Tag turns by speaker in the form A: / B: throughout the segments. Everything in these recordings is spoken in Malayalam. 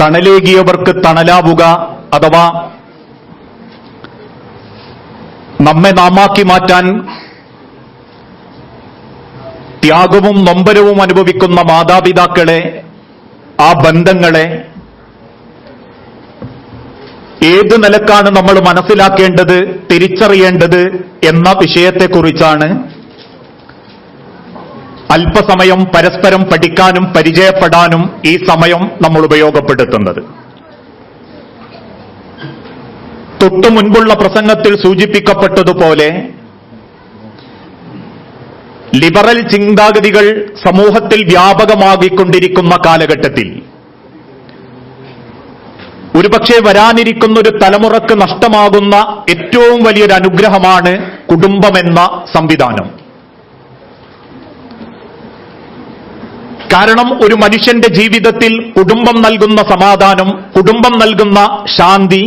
A: തണലേകിയവർക്ക് തണലാവുക അഥവാ നമ്മെ നാമാക്കി മാറ്റാൻ ത്യാഗവും നൊമ്പരവും അനുഭവിക്കുന്ന മാതാപിതാക്കളെ ആ ബന്ധങ്ങളെ ഏത് നിലക്കാണ് നമ്മൾ മനസ്സിലാക്കേണ്ടത് തിരിച്ചറിയേണ്ടത് എന്ന വിഷയത്തെക്കുറിച്ചാണ് അല്പസമയം പരസ്പരം പഠിക്കാനും പരിചയപ്പെടാനും ഈ സമയം നമ്മൾ ഉപയോഗപ്പെടുത്തുന്നത്. തൊട്ടു മുൻപുള്ള പ്രസംഗത്തിൽ സൂചിപ്പിക്കപ്പെട്ടതുപോലെ ലിബറൽ ചിന്താഗതികൾ സമൂഹത്തിൽ വ്യാപകമാകിക്കൊണ്ടിരിക്കുന്ന കാലഘട്ടത്തിൽ ഒരുപക്ഷെ വരാനിരിക്കുന്ന ഒരു തലമുറയ്ക്ക് നഷ്ടമാകുന്ന ഏറ്റവും വലിയൊരു അനുഗ്രഹമാണ് കുടുംബമെന്ന സംവിധാനം. കാരണം ഒരു മനുഷ്യന്റെ ജീവിതത്തിൽ കുടുംബം നൽകുന്ന സമാധാനം കുടുംബം നൽകുന്ന ശാന്തി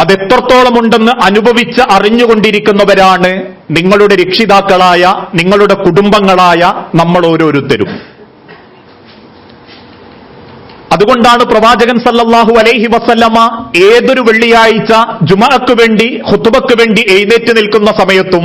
A: അതെത്രത്തോളമുണ്ടെന്ന് അനുഭവിച്ച് അറിഞ്ഞുകൊണ്ടിരിക്കുന്നവരാണ് നിങ്ങളുടെ രക്ഷിതാക്കളായ നിങ്ങളുടെ കുടുംബങ്ങളായ നമ്മൾ ഓരോരുത്തരും. അതുകൊണ്ടാണ് പ്രവാചകൻ സല്ലല്ലാഹു അലൈഹി വസല്ലമ ഏതൊരു വെള്ളിയാഴ്ച ജുമഅക്ക് വേണ്ടി ഹുത്തുബക്ക് വേണ്ടി എഴുന്നേറ്റ് നിൽക്കുന്ന സമയത്തും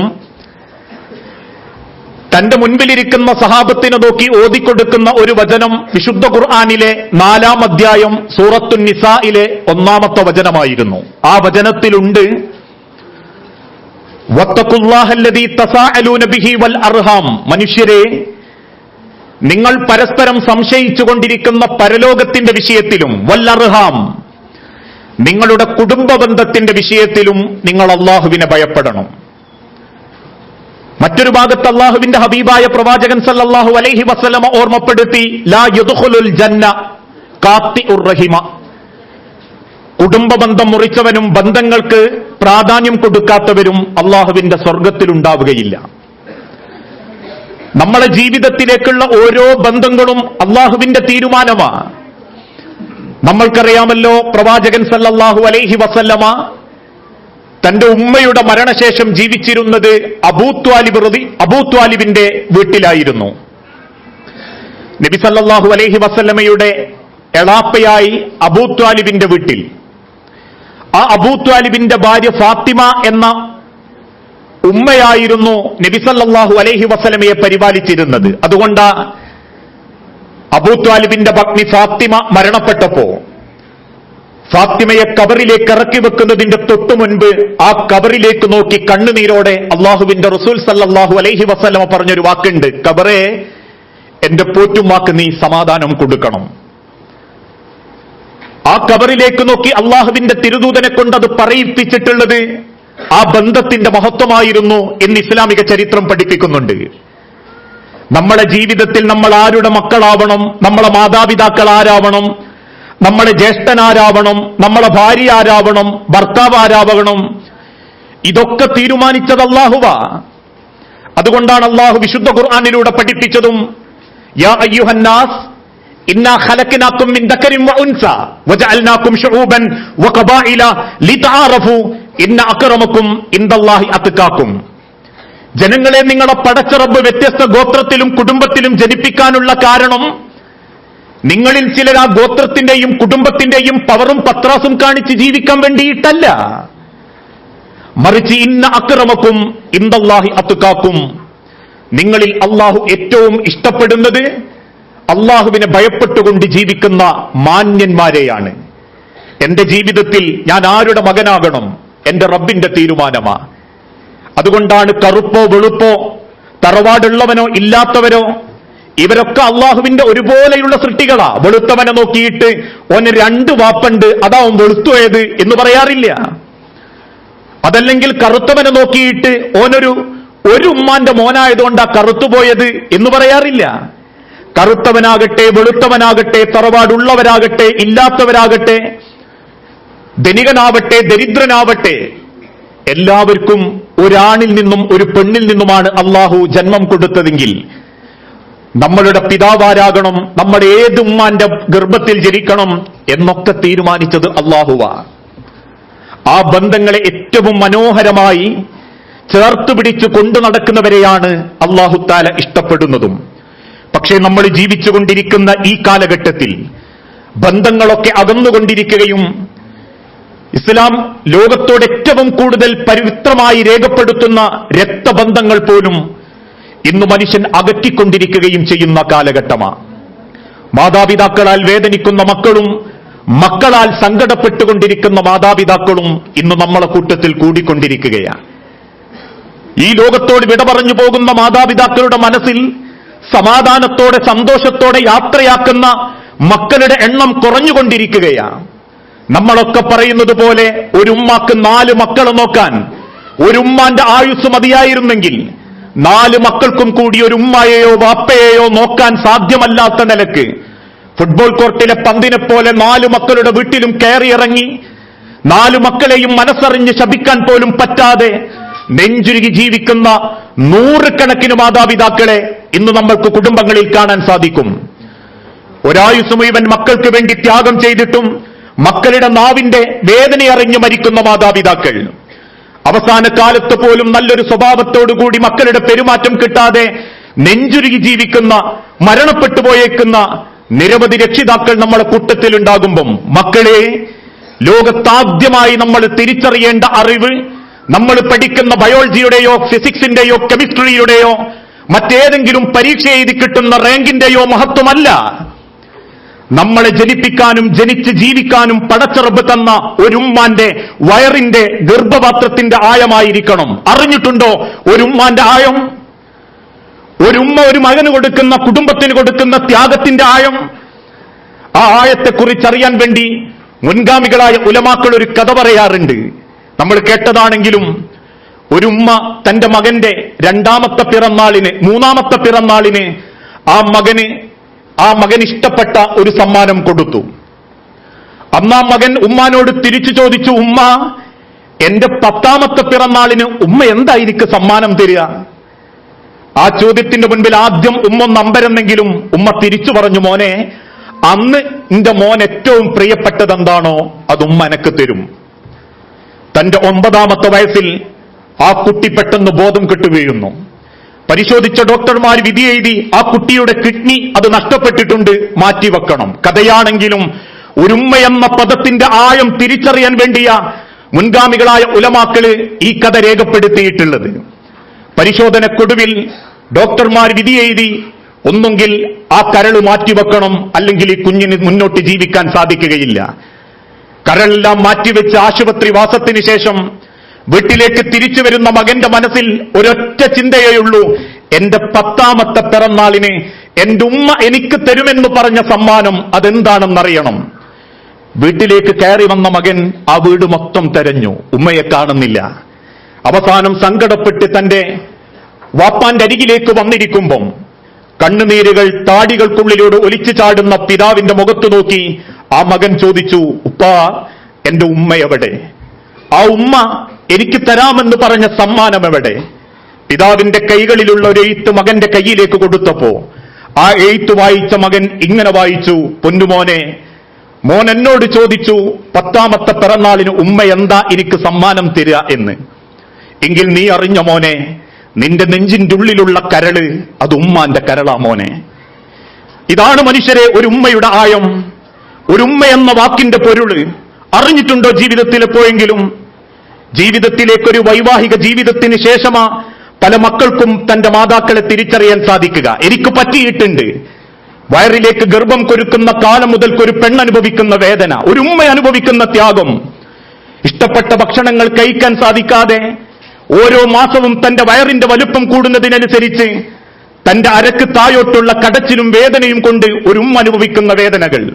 A: തന്റെ മുൻപിലിരിക്കുന്ന സഹാബത്തിനെ നോക്കി ഓതിക്കൊടുക്കുന്ന ഒരു വചനം വിശുദ്ധ ഖുർആാനിലെ നാലാം അധ്യായം സൂറത്തു നിസായിലെ ഒന്നാമത്തെ വചനമായിരുന്നു. ആ വചനത്തിലുണ്ട് അർഹാം. മനുഷ്യരെ നിങ്ങൾ പരസ്പരം സംശയിച്ചു കൊണ്ടിരിക്കുന്ന പരലോകത്തിന്റെ വിഷയത്തിലും വൽ അർഹാം നിങ്ങളുടെ കുടുംബ ബന്ധത്തിന്റെ വിഷയത്തിലും നിങ്ങൾ അള്ളാഹുവിനെ ഭയപ്പെടണം. മറ്റൊരു ഭാഗത്ത് അള്ളാഹുവിന്റെ ഹബീബായ പ്രവാചകൻ സല്ലാഹു അലൈഹി വസ്ലമ ഓർമ്മപ്പെടുത്തി ലാ യദ്ഖുലുൽ ജന്ന കാത്തി ഉറഹിമ കുടുംബ ബന്ധം മുറിച്ചവനും ബന്ധങ്ങൾക്ക് പ്രാധാന്യം കൊടുക്കാത്തവരും അള്ളാഹുവിന്റെ സ്വർഗത്തിലുണ്ടാവുകയില്ല. നമ്മളെ ജീവിതത്തിലേക്കുള്ള ഓരോ ബന്ധങ്ങളും അള്ളാഹുവിന്റെ തീരുമാനമാണ് നമ്മൾക്കറിയാമല്ലോ പ്രവാചകൻ സല്ലാഹു അലൈഹി വസല്ലമ തന്റെ ഉമ്മയുടെ മരണശേഷം ജീവിച്ചിരുന്നത് അബൂത്വാലിബ് റതി അബൂത്വാലിബിന്റെ വീട്ടിലായിരുന്നു. നബി സല്ലല്ലാഹു അലൈഹി വസല്ലമയുടെ എളാപ്പയായി അബൂത്വാലിബിന്റെ വീട്ടിൽ. ആ അബൂത്വാലിബിന്റെ ഭാര്യ ഫാത്തിമ എന്ന ഉമ്മയായിരുന്നു നബി സല്ലല്ലാഹു അലൈഹി വസല്ലമയെ പരിപാലിച്ചിരുന്നത്. അതുകൊണ്ട് അബൂത്വാലിബിന്റെ പത്നി ഫാത്തിമ മരണപ്പെട്ടപ്പോ ഫാത്തിമയെ കബറിലേക്ക് ഇറക്കി വെക്കുന്നതിന്റെ തൊട്ടു മുൻപ് ആ കബറിലേക്ക് നോക്കി കണ്ണുനീരോടെ അള്ളാഹുവിന്റെ റസൂൽ സല്ലാഹു അലൈഹി വസ്ലമ പറഞ്ഞൊരു വാക്കുണ്ട്. കബറെ എന്റെ പോറ്റുമാക്ക് നീ സമാധാനം കൊടുക്കണം. ആ കബറിലേക്ക് നോക്കി അള്ളാഹുവിന്റെ തിരുദൂതനെ കൊണ്ട് അത് പറയിപ്പിച്ചിട്ടുള്ളത് ആ ബന്ധത്തിന്റെ മഹത്വമായിരുന്നു എന്ന് ഇസ്ലാമിക ചരിത്രം പഠിപ്പിക്കുന്നുണ്ട്. നമ്മുടെ ജീവിതത്തിൽ നമ്മൾ ആരുടെ മക്കളാവണം നമ്മളെ മാതാപിതാക്കൾ ആരാവണം നമ്മളെ ജ്യേഷ്ഠനാരാവണം നമ്മളെ ഭാര്യ ആരാവണം ഭർത്താവ് ആരാവണം ഇതൊക്കെ തീരുമാനിച്ചത് അള്ളാഹുവ അതുകൊണ്ടാണ് അള്ളാഹു വിശുദ്ധ ഖുർആാനിലൂടെ പഠിപ്പിച്ചതും യാ അയ്യുഹന്നാസ് ജനങ്ങളെ നിങ്ങളെ പടച്ചറബ് വ്യത്യസ്ത ഗോത്രത്തിലും കുടുംബത്തിലും ജനിപ്പിക്കാനുള്ള കാരണം നിങ്ങളിൽ ചിലർ ആ ഗോത്രത്തിന്റെയും കുടുംബത്തിന്റെയും പവറും പത്രാസും കാണിച്ച് ജീവിക്കാൻ വേണ്ടിയിട്ടല്ല. മറിച്ച് ഇന്ന അക്രമക്കും ഇന്ദല്ലാഹി അത്തുക്കാക്കും നിങ്ങളിൽ അള്ളാഹു ഏറ്റവും ഇഷ്ടപ്പെടുന്നത് അള്ളാഹുവിനെ ഭയപ്പെട്ടുകൊണ്ട് ജീവിക്കുന്ന മാന്യന്മാരെയാണ്. എന്റെ ജീവിതത്തിൽ ഞാൻ ആരുടെ മകനാകണം? എന്റെ റബ്ബിന്റെ തീരുമാനമാ. അതുകൊണ്ടാണ് കറുപ്പോ വെളുപ്പോ തറവാടുള്ളവനോ ഇല്ലാത്തവരോ ഇവരൊക്കെ അള്ളാഹുവിന്റെ ഒരുപോലെയുള്ള സൃഷ്ടികളാ. വെളുത്തവനെ നോക്കിയിട്ട് ഓന് രണ്ട് വാപ്പുണ്ട് അതാവും വെളുത്തുപോയത് എന്ന് പറയാറില്ല. അതല്ലെങ്കിൽ കറുത്തവനെ നോക്കിയിട്ട് ഓനൊരു ഒരു ഉമ്മാന്റെ മോനായതുകൊണ്ടാ കറുത്തുപോയത് എന്ന് പറയാറില്ല. കറുത്തവനാകട്ടെ വെളുത്തവനാകട്ടെ തറവാടുള്ളവരാകട്ടെ ഇല്ലാത്തവരാകട്ടെ ധനികനാവട്ടെ ദരിദ്രനാവട്ടെ എല്ലാവർക്കും ഒരാണിൽ നിന്നും ഒരു പെണ്ണിൽ നിന്നുമാണ് അള്ളാഹു ജന്മം കൊടുത്തതെങ്കിൽ നമ്മളുടെ പിതാവാരാകണം നമ്മുടെ ഏത് ഉമ്മാന്റെ ഗർഭത്തിൽ ജനിക്കണം എന്നൊക്കെ തീരുമാനിച്ചത് അള്ളാഹുവ. ആ ബന്ധങ്ങളെ ഏറ്റവും മനോഹരമായി ചേർത്ത് പിടിച്ചു കൊണ്ടു നടക്കുന്നവരെയാണ് അള്ളാഹുത്താല ഇഷ്ടപ്പെടുന്നതും. പക്ഷേ നമ്മൾ ജീവിച്ചുകൊണ്ടിരിക്കുന്ന ഈ കാലഘട്ടത്തിൽ ബന്ധങ്ങളൊക്കെ അകന്നുകൊണ്ടിരിക്കുകയും ഇസ്ലാം ലോകത്തോട് ഏറ്റവും കൂടുതൽ പവിത്രമായി രേഖപ്പെടുത്തുന്ന രക്തബന്ധങ്ങൾ പോലും ഇന്ന് മനുഷ്യൻ അകറ്റിക്കൊണ്ടിരിക്കുകയും ചെയ്യുന്ന കാലഘട്ടമാണ് മാതാപിതാക്കളാൽ വേദനിക്കുന്ന മക്കളും മക്കളാൽ സങ്കടപ്പെട്ടുകൊണ്ടിരിക്കുന്ന മാതാപിതാക്കളും ഇന്ന് നമ്മളെ കൂട്ടത്തിൽ കൂടിക്കൊണ്ടിരിക്കുകയാണ് ഈ ലോകത്തോട് വിട പറഞ്ഞു പോകുന്ന മാതാപിതാക്കളുടെ മനസ്സിൽ സമാധാനത്തോടെ സന്തോഷത്തോടെ യാത്രയാക്കുന്ന മക്കളുടെ എണ്ണം കുറഞ്ഞുകൊണ്ടിരിക്കുകയാണ് നമ്മളൊക്കെ പറയുന്നത് പോലെ ഒരു ഉമ്മാക്ക് നാല് മക്കളെ നോക്കാൻ ഒരു ഉമ്മാന്റെ ആയുസ് മതിയായിരുന്നെങ്കിൽ നാല് മക്കൾക്കും കൂടി ഒരു ഉമ്മയെയോ വാപ്പയെയോ നോക്കാൻ സാധ്യമല്ലാത്ത നിലയ്ക്ക് ഫുട്ബോൾ കോർട്ടിലെ പന്തിനെ പോലെ നാല് മക്കളുടെ വീട്ടിലും കയറിയിറങ്ങി നാലു മക്കളെയും മനസ്സറിഞ്ഞ് ശപിക്കാൻ പോലും പറ്റാതെ നെഞ്ചുരുകി ജീവിക്കുന്ന നൂറുകണക്കിന് മാതാപിതാക്കളെ ഇന്ന് നമ്മൾക്ക് കുടുംബങ്ങളിൽ കാണാൻ സാധിക്കും. ഒരായുസ് മുഴുവൻ മക്കൾക്ക് വേണ്ടി ത്യാഗം ചെയ്തിട്ടും മക്കളുടെ നാവിന്റെ വേദനയറിഞ്ഞ് മരിക്കുന്ന മാതാപിതാക്കൾ. അവസാന കാലത്ത് പോലും നല്ലൊരു സ്വഭാവത്തോടുകൂടി മക്കളുടെ പെരുമാറ്റം കിട്ടാതെ നെഞ്ചുരുകി ജീവിക്കുന്ന മരണപ്പെട്ടു പോയേക്കുന്ന നിരവധി രക്ഷിതാക്കൾ നമ്മളെ കൂട്ടത്തിലുണ്ടാകുമ്പം മക്കളെ ലോകത്താദ്യമായി നമ്മൾ തിരിച്ചറിയേണ്ട അറിവ് നമ്മൾ പഠിക്കുന്ന ബയോളജിയുടെയോ ഫിസിക്സിന്റെയോ കെമിസ്ട്രിയുടെയോ മറ്റേതെങ്കിലും പരീക്ഷ എഴുതി കിട്ടുന്ന റാങ്കിന്റെയോ മഹത്വമല്ല. നമ്മളെ ജനിപ്പിക്കാനും ജനിച്ച് ജീവിക്കാനും പടച്ചറബ് തന്ന ഒരു ഉമ്മാന്റെ വയറിന്റെ ഗർഭപാത്രത്തിന്റെ ആയമായിരിക്കണം. അറിഞ്ഞിട്ടുണ്ടോ? ഒരു ഉമ്മാന്റെ ആയം? ഒരു ഉമ്മ ഒരു മകന് കൊടുക്കുന്ന കുടുംബത്തിന് കൊടുക്കുന്ന ത്യാഗത്തിന്റെ ആയം? ആ ആയത്തെക്കുറിച്ച് അറിയാൻ വേണ്ടി മുൻഗാമികളായ ഉലമാക്കൾ ഒരു കഥ പറയാറുണ്ട്. നമ്മൾ കേട്ടതാണെങ്കിലും ഒരു ഉമ്മ തന്റെ മകന്റെ രണ്ടാമത്തെ പിറന്നാളിന് മൂന്നാമത്തെ പിറന്നാളിന് ആ മകന് ആ മകൻ ഇഷ്ടപ്പെട്ട ഒരു സമ്മാനം കൊടുത്തു. അന്ന് മകൻ ഉമ്മാനോട് തിരിച്ചു ചോദിച്ചു ഉമ്മ എന്റെ പത്താമത്തെ പിറന്നാളിന് ഉമ്മ എന്തായിരിക്കും സമ്മാനം തരിക? ആ ചോദ്യത്തിന്റെ മുൻപിൽ ആദ്യം ഉമ്മ ഒന്ന് അമ്പരന്നെങ്കിലും ഉമ്മ തിരിച്ചു പറഞ്ഞു മോനെ അന്ന് എന്റെ മോൻ ഏറ്റവും പ്രിയപ്പെട്ടത് എന്താണോ അത് ഉമ്മ എനക്ക് തരും. തന്റെ ഒമ്പതാമത്തെ വയസ്സിൽ ആ കുട്ടി പെട്ടെന്ന് ബോധം കെട്ടു വീഴുന്നു പരിശോധിച്ച ഡോക്ടർമാർ വിധി എഴുതി ആ കുട്ടിയുടെ കിഡ്നി അത് നഷ്ടപ്പെട്ടിട്ടുണ്ട് മാറ്റിവെക്കണം. കഥയാണെങ്കിലും ഒരുമ്മ എന്ന പദത്തിന്റെ ആഴം തിരിച്ചറിയാൻ വേണ്ടിയ മുൻഗാമികളായ ഉലമാക്കൾ ഈ കഥ രേഖപ്പെടുത്തിയിട്ടുള്ളത്. പരിശോധനക്കൊടുവിൽ ഡോക്ടർമാർ വിധി എഴുതി ഒന്നുകിൽ ആ കരൾ മാറ്റിവെക്കണം അല്ലെങ്കിൽ ഈ കുഞ്ഞിന് മുന്നോട്ട് ജീവിക്കാൻ സാധിക്കുകയില്ല. കരളെല്ലാം മാറ്റിവെച്ച് ആശുപത്രി വാസത്തിന് ശേഷം വീട്ടിലേക്ക് തിരിച്ചു വരുന്ന മകന്റെ മനസ്സിൽ ഒരൊറ്റ ചിന്തയേയുള്ളൂ. എന്റെ പത്താമത്തെ പിറന്നാളിന് എന്റെ ഉമ്മ എനിക്ക് തരുമെന്ന് പറഞ്ഞ സമ്മാനം അതെന്താണെന്നറിയണം. വീട്ടിലേക്ക് കയറി വന്ന മകൻ ആ വീട് മൊത്തം തെരഞ്ഞു. ഉമ്മയെ കാണുന്നില്ല. അവസാനം സങ്കടപ്പെട്ട് തന്റെ വാപ്പാന്റെ അരികിലേക്ക് വന്നിരിക്കുമ്പം കണ്ണുനീരുകൾ താടികൾക്കുള്ളിലൂടെ ഒലിച്ചു ചാടുന്ന പിതാവിന്റെ മുഖത്തു നോക്കി ആ മകൻ ചോദിച്ചു ഉപ്പാ എന്റെ ഉമ്മ എവിടെ? ആ ഉമ്മ എനിക്ക് തരാമെന്ന് പറഞ്ഞ സമ്മാനം എവിടെ? പിതാവിന്റെ കൈകളിലുള്ള ഒരു എഴുത്ത് മകന്റെ കയ്യിലേക്ക് കൊടുത്തപ്പോ ആ എഴുത്ത് വായിച്ച മകൻ ഇങ്ങനെ വായിച്ചു പൊന്നുമോനെ മോൻ എന്നോട് ചോദിച്ചു പത്താമത്തെ പിറന്നാളിന് ഉമ്മ എന്താ എനിക്ക് സമ്മാനം തരിക എന്ന്. എങ്കിൽ നീ അറിഞ്ഞ മോനെ നിന്റെ നെഞ്ചിന്റെ ഉള്ളിലുള്ള കരൾ അത് ഉമ്മാന്റെ കരളാ മോനെ. ഇതാണ് മനുഷ്യരെ ഒരു ഉമ്മയുടെ ആയം. ഒരു ഉമ്മ എന്ന വാക്കിന്റെ പൊരുൾ അറിഞ്ഞിട്ടുണ്ടോ ജീവിതത്തിൽ എപ്പോഴെങ്കിലും ജീവിതത്തിലേക്കൊരു വൈവാഹിക ജീവിതത്തിന് ശേഷമാ പല മക്കൾക്കും തന്റെ മാതാക്കളെ തിരിച്ചറിയാൻ സാധിക്കുക. എനിക്ക് പറ്റിയിട്ടുണ്ട്. വയറിലേക്ക് ഗർഭം കൊരുക്കുന്ന കാലം മുതൽക്കൊരു പെണ്ണനുഭവിക്കുന്ന വേദന ഒരു ഉമ്മ അനുഭവിക്കുന്ന ത്യാഗം. ഇഷ്ടപ്പെട്ട ഭക്ഷണങ്ങൾ കഴിക്കാൻ സാധിക്കാതെ ഓരോ മാസവും തന്റെ വയറിന്റെ വലുപ്പം കൂടുന്നതിനനുസരിച്ച് തന്റെ അരക്ക് തായോട്ടുള്ള കടച്ചിലും വേദനയും കൊണ്ട് ഒരു ഉമ്മ അനുഭവിക്കുന്ന വേദനകൾ.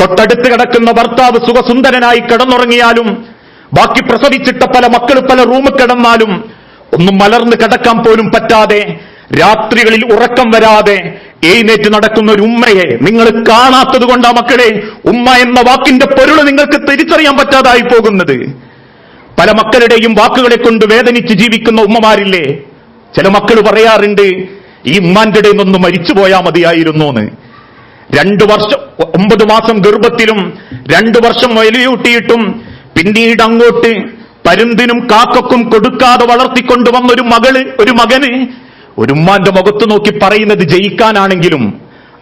A: തൊട്ടടുത്ത് കിടക്കുന്ന ഭർത്താവ് സുഖസുന്ദരനായി കിടന്നുറങ്ങിയാലും ബാക്കി പ്രസവിച്ചിട്ട പല മക്കൾ പല റൂമിൽ കിടന്നാലും ഒന്നും മലർന്ന് കിടക്കാൻ പോലും പറ്റാതെ രാത്രികളിൽ ഉറക്കം വരാതെ എഴുന്നേറ്റ് നടക്കുന്ന ഒരു ഉമ്മയെ നിങ്ങൾ കാണാത്തത് കൊണ്ടാ മക്കളെ ഉമ്മ എന്ന വാക്കിന്റെ പൊരുൾ നിങ്ങൾക്ക് തിരിച്ചറിയാൻ പറ്റാതായി പോകുന്നത്. പല മക്കളുടെയും വാക്കുകളെ കൊണ്ട് വേദനിച്ച് ജീവിക്കുന്ന ഉമ്മമാരില്ലേ? ചില മക്കൾ പറയാറുണ്ട് ഈ ഉമ്മാന്റെ ഇടയിൽ മരിച്ചു പോയാ മതിയായിരുന്നു എന്ന് രണ്ടു വർഷം ഒമ്പത് മാസം ഗർഭത്തിലും രണ്ടു വർഷം വലിയൂട്ടിയിട്ടും പിന്നീട് അങ്ങോട്ട് പരുന്തിനും കാക്കക്കും കൊടുക്കാതെ വളർത്തിക്കൊണ്ടുവന്ന ഒരു മകൾ ഒരു മകന് ഒരു ഉമ്മാന്റെ മുഖത്ത് നോക്കി പറയുന്നത് ജയിക്കാനാണെങ്കിലും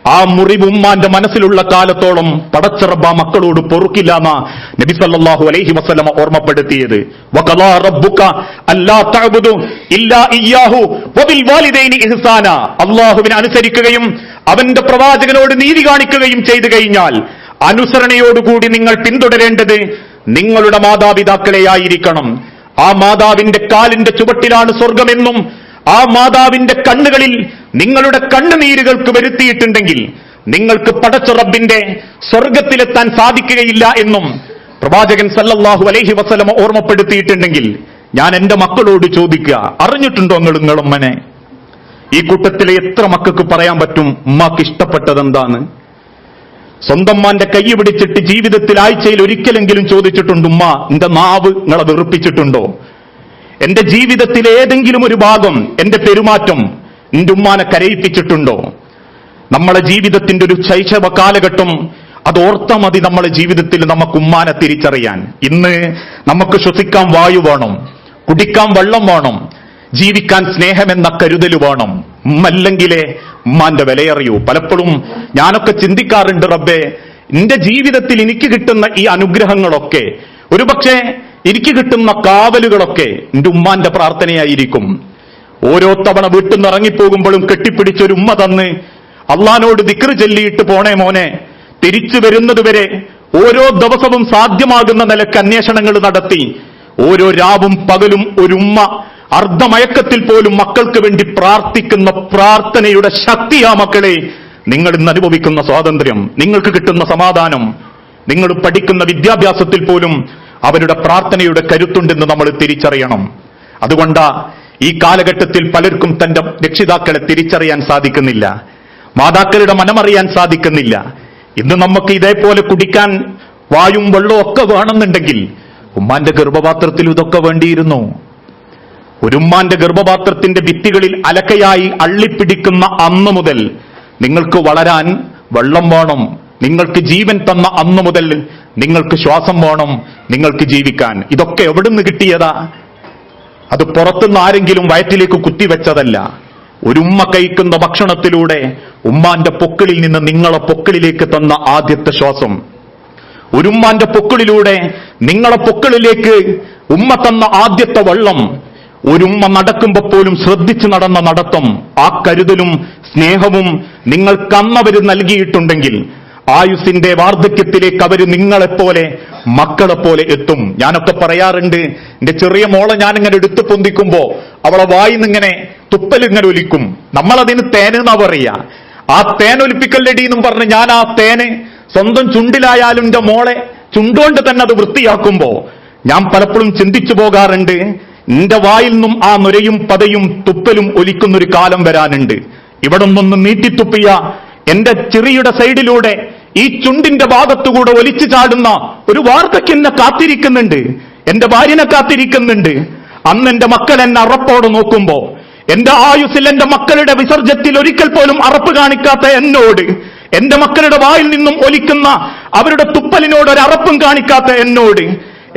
A: ആ മുറിവ് ഉമ്മാന്റെ മനസ്സിലുള്ള കാലത്തോളം പടച്ചിറബ മക്കളോട് പൊറുക്കില്ല എന്ന നബി സല്ലാഹു അലൈഹി വസ്ലമ ഓർമ്മപ്പെടുത്തിയത്. അള്ളാഹുവിനെ അനുസരിക്കുകയും അവന്റെ പ്രവാചകനോട് നീതി കാണിക്കുകയും ചെയ്തു കഴിഞ്ഞാൽ അനുസരണയോടുകൂടി നിങ്ങൾ പിന്തുടരേണ്ടത് നിങ്ങളുടെ മാതാപിതാക്കളെ ആയിരിക്കണം ആ മാതാവിന്റെ കാലിന്റെ ചുവട്ടിലാണ് സ്വർഗമെന്നും ആ മാതാവിന്റെ കണ്ണുകളിൽ നിങ്ങളുടെ കണ്ണുനീരുകൾക്ക് വരുത്തിയിട്ടുണ്ടെങ്കിൽ നിങ്ങൾക്ക് പടച്ചുറബിന്റെ സ്വർഗത്തിലെത്താൻ സാധിക്കുകയില്ല എന്നും പ്രവാചകൻ സല്ലല്ലാഹു അലൈഹി വസലമ ഓർമ്മപ്പെടുത്തിയിട്ടുണ്ടെങ്കിൽ ഞാൻ എന്റെ മക്കളോട് ചോദിക്കുക അറിഞ്ഞിട്ടുണ്ടോ നിങ്ങൾ നിങ്ങളുമ്മനെ ഈ കൂട്ടത്തിലെ എത്ര മക്കൾക്ക് പറയാൻ പറ്റും? ഉമ്മാക്ക് ഇഷ്ടപ്പെട്ടത് എന്താണ് സ്വന്തം മാന്റെ കൈ പിടിച്ചിട്ട് ജീവിതത്തിൽ ആഴ്ചയിൽ ഒരിക്കലെങ്കിലും ചോദിച്ചിട്ടുണ്ട് ഉമ്മ എന്റെ നാവ് നിങ്ങളെ വെറുപ്പിച്ചിട്ടുണ്ടോ? എന്റെ ജീവിതത്തിലെ ഏതെങ്കിലും ഒരു ഭാഗം എന്റെ പെരുമാറ്റം എന്റെ ഉമ്മാനെ കരയിപ്പിച്ചിട്ടുണ്ടോ? നമ്മളെ ജീവിതത്തിന്റെ ഒരു ശൈശവ കാലഘട്ടം അത് മതി നമ്മളെ ജീവിതത്തിൽ നമുക്ക് ഉമ്മാനെ തിരിച്ചറിയാൻ. ഇന്ന് നമുക്ക് ശ്വസിക്കാൻ വായു വേണം കുടിക്കാൻ വെള്ളം വേണം ജീവിക്കാൻ സ്നേഹമെന്ന കരുതൽ വേണം. മല്ലെങ്കിലേ ഉമ്മാന്റെ വിലയറിയൂ. പലപ്പോഴും ഞാനൊക്കെ ചിന്തിക്കാറുണ്ട് റബ്ബേ എന്റെ ജീവിതത്തിൽ എനിക്ക് കിട്ടുന്ന ഈ അനുഗ്രഹങ്ങളൊക്കെ ഒരുപക്ഷെ എനിക്ക് കിട്ടുന്ന കാവലുകളൊക്കെ എന്റെ ഉമ്മാന്റെ പ്രാർത്ഥനയായിരിക്കും. ഓരോ തവണ വീട്ടിൽ നിന്ന് ഇറങ്ങിപ്പോകുമ്പോഴും കെട്ടിപ്പിടിച്ചൊരു ഉമ്മ തന്ന് അള്ളഹാനോട് ദിക്റ് ചൊല്ലിയിട്ട് പോണേ മോനെ. തിരിച്ചു വരുന്നതുവരെ ഓരോ ദിവസവും സാധ്യമാകുന്ന നിലയ്ക്ക് അന്വേഷണങ്ങൾ നടത്തി. ഓരോ രാവും പകലും ഒരു ഉമ്മ അർദ്ധമയക്കത്തിൽ പോലും മക്കൾക്ക് വേണ്ടി പ്രാർത്ഥിക്കുന്ന പ്രാർത്ഥനയുടെ ശക്തിയാ മക്കളെ നിങ്ങൾ ഇന്ന് അനുഭവിക്കുന്ന സ്വാതന്ത്ര്യം നിങ്ങൾക്ക് കിട്ടുന്ന സമാധാനം നിങ്ങൾ പഠിക്കുന്ന വിദ്യാഭ്യാസത്തിൽ പോലും അവരുടെ പ്രാർത്ഥനയുടെ കരുത്തുണ്ടെന്ന് നമ്മൾ തിരിച്ചറിയണം. അതുകൊണ്ടാ ഈ കാലഘട്ടത്തിൽ പലർക്കും തന്റെ രക്ഷിതാക്കളെ തിരിച്ചറിയാൻ സാധിക്കുന്നില്ല മാതാക്കളുടെ മനമറിയാൻ സാധിക്കുന്നില്ല. ഇന്ന് നമുക്ക് ഇതേപോലെ കുടിക്കാൻ വായും വെള്ളവും ഒക്കെ വേണമെന്നുണ്ടെങ്കിൽ ഉമ്മാന്റെ ഗർഭപാത്രത്തിൽ ഇതൊക്കെ വേണ്ടിയിരുന്നു. ഒരു ഉമ്മാന്റെ ഗർഭപാത്രത്തിന്റെ ഭിത്തികളിൽ അലക്കയായി അള്ളിപ്പിടിക്കുന്ന അന്ന് മുതൽ നിങ്ങൾക്ക് വളരാൻ വെള്ളം വേണം. നിങ്ങൾക്ക് ജീവൻ തന്ന അന്ന് മുതൽ നിങ്ങൾക്ക് ശ്വാസം വേണം നിങ്ങൾക്ക് ജീവിക്കാൻ. ഇതൊക്കെ എവിടുന്ന് കിട്ടിയതാ? അത് പുറത്തുനിന്ന് ആരെങ്കിലും വയറ്റിലേക്ക് കുത്തിവെച്ചതല്ല. ഒരുമ്മ കഴിക്കുന്ന ഭക്ഷണത്തിലൂടെ ഉമ്മാന്റെ പൊക്കിളിൽ നിന്ന് നിങ്ങളെ പൊക്കിളിലേക്ക് തന്ന ആദ്യത്തെ ശ്വാസം. ഒരുമ്മാന്റെ പൊക്കിളിലൂടെ നിങ്ങളെ പൊക്കിളിലേക്ക് ഉമ്മ തന്ന ആദ്യത്തെ വെള്ളം. ഒരു ഉമ്മ നടക്കുമ്പോൾ പോലും ശ്രദ്ധിച്ചു നടന്ന നടത്തം ആ കരുതലും സ്നേഹവും നിങ്ങൾക്ക് അന്നവര് നൽകിയിട്ടുണ്ടെങ്കിൽ ആയുസിന്റെ വാർദ്ധക്യത്തിലേക്ക് അവർ നിങ്ങളെപ്പോലെ മക്കളെപ്പോലെ എത്തും. ഞാനൊക്കെ പറയാറുണ്ട് എന്റെ ചെറിയ മോളെ ഞാനിങ്ങനെ എടുത്തു പൊന്തിക്കുമ്പോ അവളെ വായിന്നിങ്ങനെ തുപ്പലിങ്ങനെ ഒലിക്കും. നമ്മളതിന് തേനെന്നാ പറയാ. ആ തേൻ ഒലിപ്പിക്കല്ലടി എന്നും പറഞ്ഞ് ഞാൻ ആ തേന് സ്വന്തം ചുണ്ടിലായാലും എന്റെ മോളെ ചുണ്ടുകൊണ്ട് തന്നെ അത് വൃത്തിയാക്കുമ്പോ ഞാൻ പലപ്പോഴും ചിന്തിച്ചു പോകാറുണ്ട് എന്റെ വായിൽ നിന്നും ആ നുരയും പതയും തുപ്പലും ഒലിക്കുന്നൊരു കാലം വരാനുണ്ട്. ഇവിടെ നിന്നൊന്ന് നീട്ടിത്തുപ്പിയ എന്റെ ചെറിയുടെ സൈഡിലൂടെ ഈ ചുണ്ടിന്റെ ഭാഗത്തുകൂടെ ഒലിച്ചു ചാടുന്ന ഒരു വാർദ്ധക്യം എന്നെ കാത്തിരിക്കുന്നുണ്ട്. എന്റെ ഭാര്യനെ കാത്തിരിക്കുന്നുണ്ട്. അന്ന് എന്റെ മക്കൾ എന്നെ അറപ്പോടെ നോക്കുമ്പോ എന്റെ ആയുസിൽ എന്റെ മക്കളുടെ വിസർജ്യത്തിൽ ഒരിക്കൽ പോലും അറപ്പ് കാണിക്കാത്ത എന്നോട് എന്റെ മക്കളുടെ വായിൽ നിന്നും ഒലിക്കുന്ന അവരുടെ തുപ്പലിനോട് ഒരു അറപ്പും കാണിക്കാത്ത എന്നോട്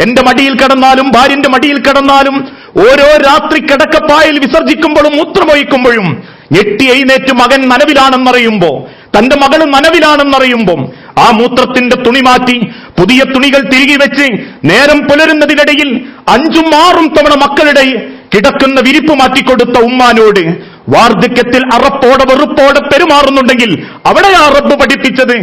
A: എന്റെ മടിയിൽ കിടന്നാലും ഭാര്യന്റെ മടിയിൽ കിടന്നാലും ഓരോ രാത്രി കിടക്കപ്പായിൽ വിസർജിക്കുമ്പോഴും മൂത്രമൊഴിക്കുമ്പോഴും ഞെട്ടി എഴുന്നേറ്റ് മകൻ നനവിലാണെന്നറിയുമ്പോ തന്റെ മകൾ നനവിലാണെന്നറിയുമ്പം ആ മൂത്രത്തിന്റെ തുണി മാറ്റി പുതിയ തുണികൾ തിരികെ വെച്ച് നേരം പുലരുന്നതിനിടയിൽ അഞ്ചും ആറും തവണ മക്കളുടെ കിടക്കുന്ന വിരിപ്പ് മാറ്റിക്കൊടുത്ത ഉമ്മാനോട് വാർദ്ധക്യത്തിൽ അറപ്പോടെ വെറുപ്പോടെ പെരുമാറുന്നുണ്ടെങ്കിൽ അവിടെയാ റബ്ബ് പഠിപ്പിച്ചത്.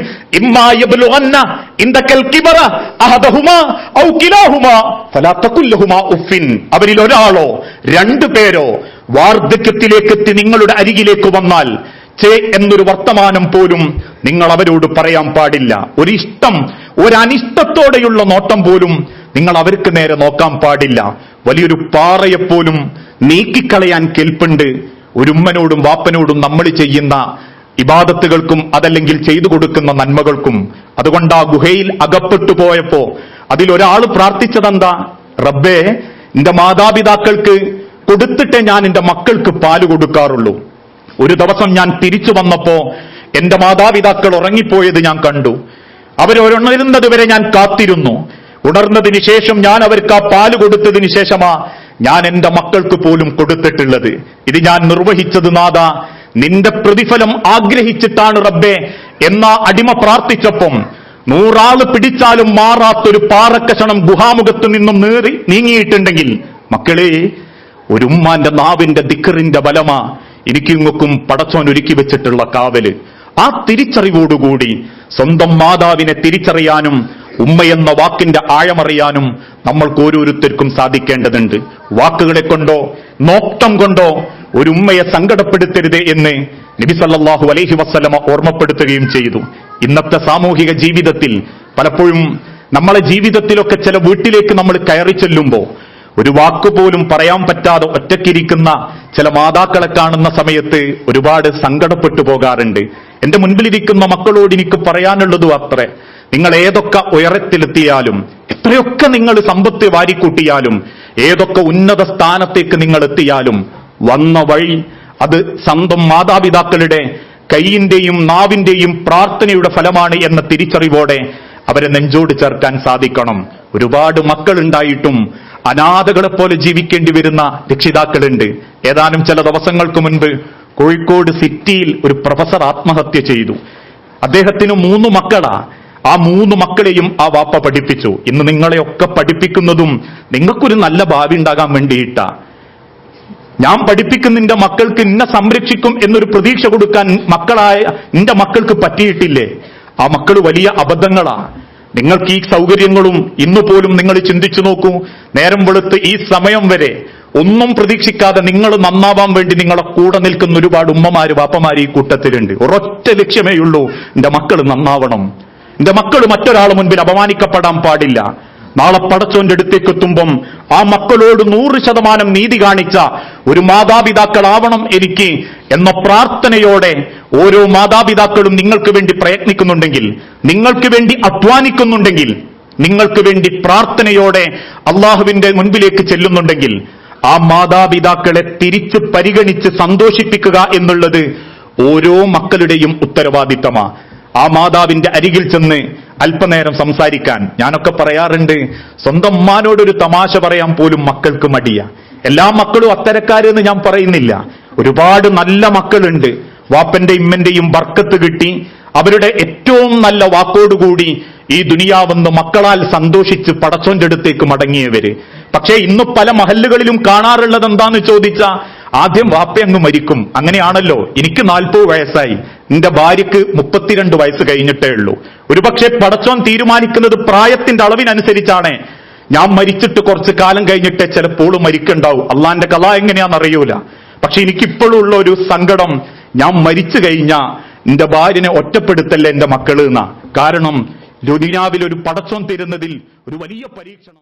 A: അവരിൽ ഒരാളോ രണ്ടു പേരോ വാർദ്ധക്യത്തിലേക്ക് എത്തി നിങ്ങളുടെ അരികിലേക്ക് വന്നാൽ ചേ എന്നൊരു വർത്തമാനം പോലും നിങ്ങൾ അവരോട് പറയാൻ പാടില്ല. ഒരു ഒരിഷ്ടം ഒരനിഷ്ടത്തോടെയുള്ള നോട്ടം പോലും നിങ്ങൾ അവർക്ക് നേരെ നോക്കാൻ പാടില്ല. വലിയൊരു പാറയെപ്പോലും നീക്കിക്കളയാൻ കെൽപ്പുണ്ട് ഒരു ഉമ്മനോടും വാപ്പനോടും നമ്മൾ ചെയ്യുന്ന ഇബാദത്തുകൾക്കും അതല്ലെങ്കിൽ ചെയ്തു കൊടുക്കുന്ന നന്മകൾക്കും. അതുകൊണ്ട് ആ ഗുഹയിൽ അകപ്പെട്ടു പോയപ്പോ അതിലൊരാൾ പ്രാർത്ഥിച്ചതെന്താ? റബ്ബേ എന്റെ മാതാപിതാക്കൾക്ക് കൊടുത്തിട്ടേ ഞാൻ എന്റെ മക്കൾക്ക് പാൽ കൊടുക്കാറുള്ളൂ. ഒരു ദിവസം ഞാൻ തിരിച്ചു വന്നപ്പോ എന്റെ മാതാപിതാക്കൾ ഉറങ്ങിപ്പോയത് ഞാൻ കണ്ടു. അവരൊരുണരുന്നത് വരെ ഞാൻ കാത്തിരുന്നു. ഉണർന്നതിന് ശേഷം ഞാൻ അവർക്ക് ആ പാൽ കൊടുത്തതിന് ശേഷമാ ഞാൻ എന്റെ മക്കൾക്ക് പോലും കൊടുത്തിട്ടുള്ളത്. ഇത് ഞാൻ നിർവഹിച്ചത് നാഥ നിന്റെ പ്രതിഫലം ആഗ്രഹിച്ചിട്ടാണ് റബ്ബെ എന്ന അടിമ പ്രാർത്ഥിച്ചപ്പം നൂറാൾ പിടിച്ചാലും മാറാത്തൊരു പാറക്കഷണം ഗുഹാമുഖത്ത് നിന്നും നേറി നീങ്ങിയിട്ടുണ്ടെങ്കിൽ മക്കളെ ഒരു ഉമ്മാന്റെ നാവിന്റെ ദിക്കറിന്റെ ബലമാ എനിക്കിങ്ങൊക്കും പടച്ചോൻ ഒരുക്കി വെച്ചിട്ടുള്ള കാവൽ. ആ തിരിച്ചറിവോടുകൂടി സ്വന്തം മാതാവിനെ തിരിച്ചറിയാനും ഉമ്മയെന്ന വാക്കിന്റെ ആഴമറിയാനും നമ്മൾക്ക് ഓരോരുത്തർക്കും സാധിക്കേണ്ടതുണ്ട്. വാക്കുകളെ കൊണ്ടോ നോക്തം കൊണ്ടോ ഒരു ഉമ്മയെ സങ്കടപ്പെടുത്തരുത് എന്ന് നബി സല്ലല്ലാഹു അലൈഹി വസല്ലമ ഓർമ്മപ്പെടുത്തുകയും ചെയ്തു. ഇന്നത്തെ സാമൂഹിക ജീവിതത്തിൽ പലപ്പോഴും നമ്മളെ ജീവിതത്തിലൊക്കെ ചില വീട്ടിലേക്ക് നമ്മൾ കയറി ചെല്ലുമ്പോൾ ഒരു വാക്കുപോലും പറയാൻ പറ്റാതെ ഒറ്റയ്ക്കിരിക്കുന്ന ചില മാതാക്കളെ കാണുന്ന സമയത്ത് ഒരുപാട് സങ്കടപ്പെട്ടു പോകാറുണ്ട്. എന്റെ മുൻപിലിരിക്കുന്ന മക്കളോട് എനിക്ക് പറയാനുള്ളതും അത്രേ. നിങ്ങൾ ഏതൊക്കെ ഉയരത്തിലെത്തിയാലും എത്രയൊക്കെ നിങ്ങൾ സമ്പത്ത് വാരിക്കൂട്ടിയാലും ഏതൊക്കെ ഉന്നത സ്ഥാനത്തേക്ക് നിങ്ങൾ എത്തിയാലും വന്ന വഴി അത് സ്വന്തം മാതാപിതാക്കളുടെ കൈയിന്റെയും നാവിന്റെയും പ്രാർത്ഥനയുടെ ഫലമാണ് എന്ന തിരിച്ചറിവോടെ അവരെ നെഞ്ചോട് ചേർക്കാൻ സാധിക്കണം. ഒരുപാട് മക്കളുണ്ടായിട്ടും അനാഥകളെ പോലെ ജീവിക്കേണ്ടി വരുന്ന രക്ഷിതാക്കളുണ്ട്. ഏതാനും ചില ദിവസങ്ങൾക്ക് മുൻപ് കോഴിക്കോട് സിറ്റിയിൽ ഒരു പ്രൊഫസർ ആത്മഹത്യ ചെയ്തു. അദ്ദേഹത്തിന് മൂന്ന് മക്കളാ. ആ മൂന്ന് മക്കളെയും ആ വാപ്പ പഠിപ്പിച്ചു. ഇന്ന് നിങ്ങളെയൊക്കെ പഠിപ്പിക്കുന്നതും നിങ്ങൾക്കൊരു നല്ല ഭാവി ഉണ്ടാകാൻ വേണ്ടിയിട്ടാ. ഞാൻ പഠിപ്പിക്കുന്ന നിന്റെ മക്കൾക്ക് ഇന്നെ സംരക്ഷിക്കും എന്നൊരു പ്രതീക്ഷ കൊടുക്കാൻ മക്കളായ നിന്റെ മക്കൾക്ക് പറ്റിയിട്ടില്ലേ? ആ മക്കൾ വലിയ അബദ്ധങ്ങളാ. നിങ്ങൾക്ക് ഈ സൗകര്യങ്ങളും ഇന്നു പോലും നിങ്ങൾ ചിന്തിച്ചു നോക്കൂ. നേരം വെളുത്ത് ഈ സമയം വരെ ഒന്നും പ്രതീക്ഷിക്കാതെ നിങ്ങൾ നന്നാവാൻ വേണ്ടി നിങ്ങളെ കൂടെ നിൽക്കുന്ന ഒരുപാട് ഉമ്മമാര് വാപ്പമാര് ഈ കൂട്ടത്തിലുണ്ട്. ഒരൊറ്റ ലക്ഷ്യമേ ഉള്ളൂ എന്റെ മക്കൾ നന്നാവണം. എന്റെ മക്കൾ മറ്റൊരാൾ മുൻപിൽ അപമാനിക്കപ്പെടാൻ പാടില്ല. നാളെ പടച്ചോന്റെ അടുത്തേക്ക് എത്തുമ്പം ആ മക്കളോട് നൂറ് ശതമാനം നീതി കാണിച്ച ഒരു മാതാപിതാക്കളാവണം എനിക്ക് എന്ന പ്രാർത്ഥനയോടെ ഓരോ മാതാപിതാക്കളും നിങ്ങൾക്ക് വേണ്ടി പ്രയത്നിക്കുന്നുണ്ടെങ്കിൽ നിങ്ങൾക്ക് വേണ്ടി അധ്വാനിക്കുന്നുണ്ടെങ്കിൽ നിങ്ങൾക്ക് വേണ്ടി പ്രാർത്ഥനയോടെ അള്ളാഹുവിന്റെ മുൻപിലേക്ക് ചെല്ലുന്നുണ്ടെങ്കിൽ ആ മാതാപിതാക്കളെ തിരിച്ച് പരിഗണിച്ച് സന്തോഷിപ്പിക്കുക എന്നുള്ളത് ഓരോ മക്കളുടെയും ഉത്തരവാദിത്തമാ. ആ മാതാവിന്റെ അരികിൽ ചെന്ന് അല്പനേരം സംസാരിക്കാൻ. ഞാനൊക്കെ പറയാറുണ്ട് സ്വന്തം ഉമ്മാനോടൊരു തമാശ പറയാൻ പോലും മക്കൾക്ക് മടിയ. എല്ലാ മക്കളും അത്തരക്കാരെന്ന് ഞാൻ പറയുന്നില്ല. ഒരുപാട് നല്ല മക്കളുണ്ട്. വാപ്പന്റെ ഇമ്മന്റെയും ബർക്കത്ത് കിട്ടി. അവരുടെ ഏറ്റവും നല്ല വാക്കോടുകൂടി ഈ ദുനിയാവെന്ന് മക്കളാൽ സന്തോഷിച്ച് പടച്ചോന്റെ അടുത്തേക്ക് മടങ്ങിയവര്. പക്ഷേ ഇന്ന് പല മഹല്ലുകളിലും കാണാറുള്ളത് എന്താന്ന് ചോദിച്ച ആദ്യം വാപ്പ അങ്ങ് മരിക്കും. അങ്ങനെയാണല്ലോ. എനിക്ക് നാൽപ്പത് വയസ്സായി. നിന്റെ ഭാര്യക്ക് മുപ്പത്തിരണ്ട് വയസ്സ് കഴിഞ്ഞിട്ടേ ഉള്ളൂ. ഒരുപക്ഷെ പടച്ചോൻ തീരുമാനിക്കുന്നത് പ്രായത്തിന്റെ അളവിനനുസരിച്ചാണ്. ഞാൻ മരിച്ചിട്ട് കുറച്ച് കാലം കഴിഞ്ഞിട്ടേ ചിലപ്പോൾ മരിക്കുണ്ടാവും. അള്ളാന്റെ കഥ എങ്ങനെയാണെന്നറിയൂല. പക്ഷെ എനിക്കിപ്പോഴും ഉള്ള ഒരു സങ്കടം ഞാൻ മരിച്ചു കഴിഞ്ഞ എന്റെ ഭാര്യനെ ഒറ്റപ്പെടുത്തല്ലേ എന്റെ മക്കൾ എന്നാ. കാരണം ദുനിയാവിൽ ഒരു പടച്ചോൻ തരുന്നതിൽ ഒരു വലിയ പരീക്ഷണം.